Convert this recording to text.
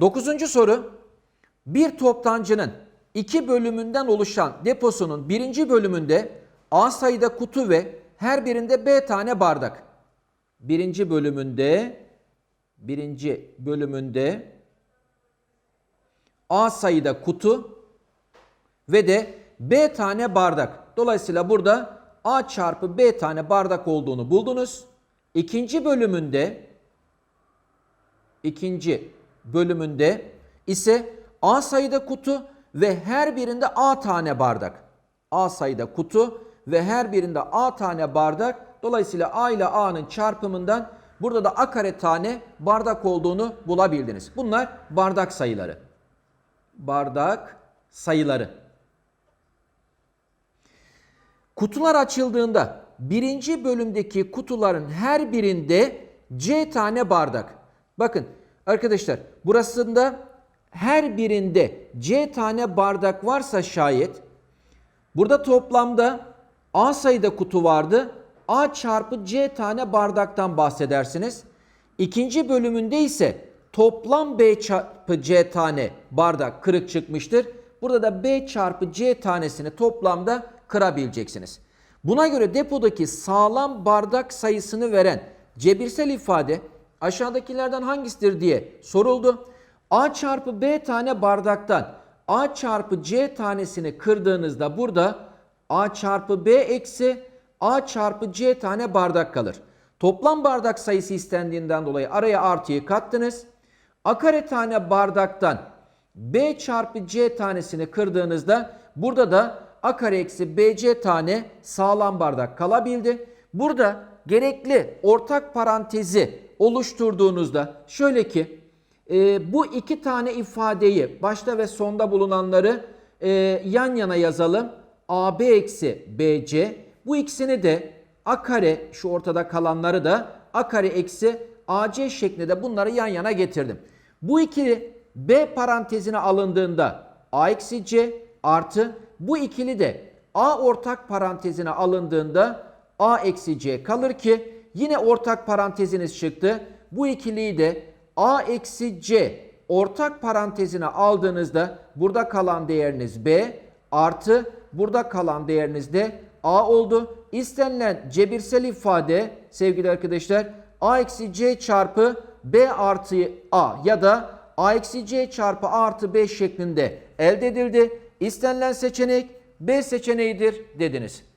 Dokuzuncu soru. Bir toptancının iki bölümünden oluşan deposunun birinci bölümünde A sayıda kutu ve her birinde B tane bardak. Birinci bölümünde birinci bölümünde A sayıda kutu ve de B tane bardak. Dolayısıyla burada A çarpı B tane bardak olduğunu buldunuz. İkinci bölümünde ikinci bölümünde ise A sayıda kutu ve her birinde A tane bardak. A sayıda kutu ve her birinde A tane bardak. Dolayısıyla A ile A'nın çarpımından burada da A kare tane bardak olduğunu bulabildiniz. Bunlar bardak sayıları. Bardak sayıları. Kutular açıldığında birinci bölümdeki kutuların her birinde C tane bardak. Bakın arkadaşlar burasında her birinde C tane bardak varsa şayet burada toplamda A sayıda kutu vardı. A çarpı C tane bardaktan bahsedersiniz. İkinci bölümünde ise toplam B çarpı C tane bardak kırık çıkmıştır. Burada da B çarpı C tanesini toplamda kırabileceksiniz. Buna göre depodaki sağlam bardak sayısını veren cebirsel ifade aşağıdakilerden hangisidir diye soruldu. A çarpı B tane bardaktan A çarpı C tanesini kırdığınızda burada A çarpı B eksi A çarpı C tane bardak kalır. Toplam bardak sayısı istendiğinden dolayı araya artıyı kattınız. A kare tane bardaktan B çarpı C tanesini kırdığınızda burada da A kare eksi BC tane sağlam bardak kalabildi. Burada gerekli ortak parantezi oluşturduğunuzda şöyle ki e, bu iki tane ifadeyi başta ve sonda bulunanları e, yan yana yazalım. AB eksi BC bu ikisini de A kare şu ortada kalanları da A kare eksi AC şeklinde bunları yan yana getirdim. Bu ikili B parantezine alındığında A eksi C artı bu ikili de A ortak parantezine alındığında A eksi C kalır ki yine ortak paranteziniz çıktı. Bu ikiliyi de A eksi C ortak parantezine aldığınızda burada kalan değeriniz B artı burada kalan değeriniz de A oldu. İstenilen cebirsel ifade sevgili arkadaşlar A eksi C çarpı B artı A ya da A eksi C çarpı A artı B şeklinde elde edildi. İstenilen seçenek B seçeneğidir dediniz.